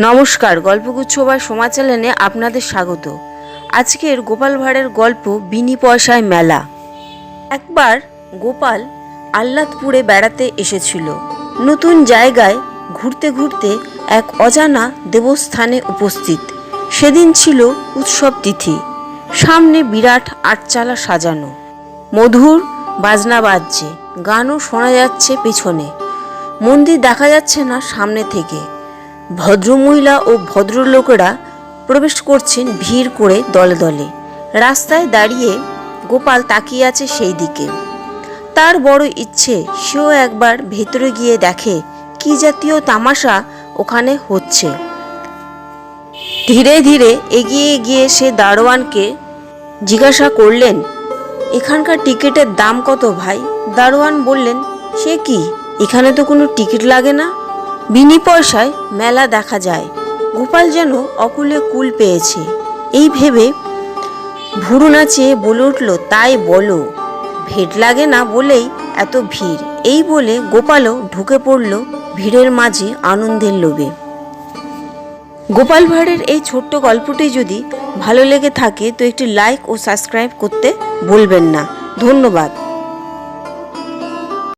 নমস্কার, গল্পগুচ্ছ বা সোমা চ্যানেলে আপনাদের স্বাগত। আজকের গোপাল ভাঁড়ের গল্প বিনি পয়সায় মেলা। একবার গোপাল আহ্লাদপুরে বেড়াতে এসেছিল। নতুন জায়গায় ঘুরতে ঘুরতে এক অজানা দেবস্থানে উপস্থিত। সেদিন ছিল উৎসব তিথি। সামনে বিরাট আটচালা সাজানো। মধুর বাজনা বাজছে। গানও শোনা যাচ্ছে পেছনে। মন্দির দেখা যাচ্ছে না সামনে থেকে। ভদ্রমহিলা ও ভদ্রলোকেরা প্রবেশ করছেন ভিড় করে দলে দলে। রাস্তায় দাঁড়িয়ে গোপাল তাকিয়ে আছে সেই দিকে। তার বড় ইচ্ছে, সেও একবার ভেতরে গিয়ে দেখে কি জাতীয় তামাশা ওখানে হচ্ছে। ধীরে ধীরে এগিয়ে গিয়ে সে দারোয়ানকে জিজ্ঞাসা করলেন, এখানকার টিকিটের দাম কত ভাই? দারোয়ান বললেন, সে কি? এখানে তো কোনো টিকিট লাগে না? বিনি পয়সায় মেলা দেখা যায়। গোপাল যেন অকুলে কুল পেয়েছে। এই ভেবে ভুরু নাচিয়ে বলে উঠল, তাই বলো। ভেট লাগে না বলেই এত ভিড়। এই বলে গোপালও ঢুকে পড়ল ভিড়ের মাঝে আনন্দের লোভে। গোপাল ভাঁড়ের এই ছোট্ট গল্পটি যদি ভালো লেগে থাকে, তো একটি লাইক ও সাবস্ক্রাইব করতে ভুলবেন না। ধন্যবাদ।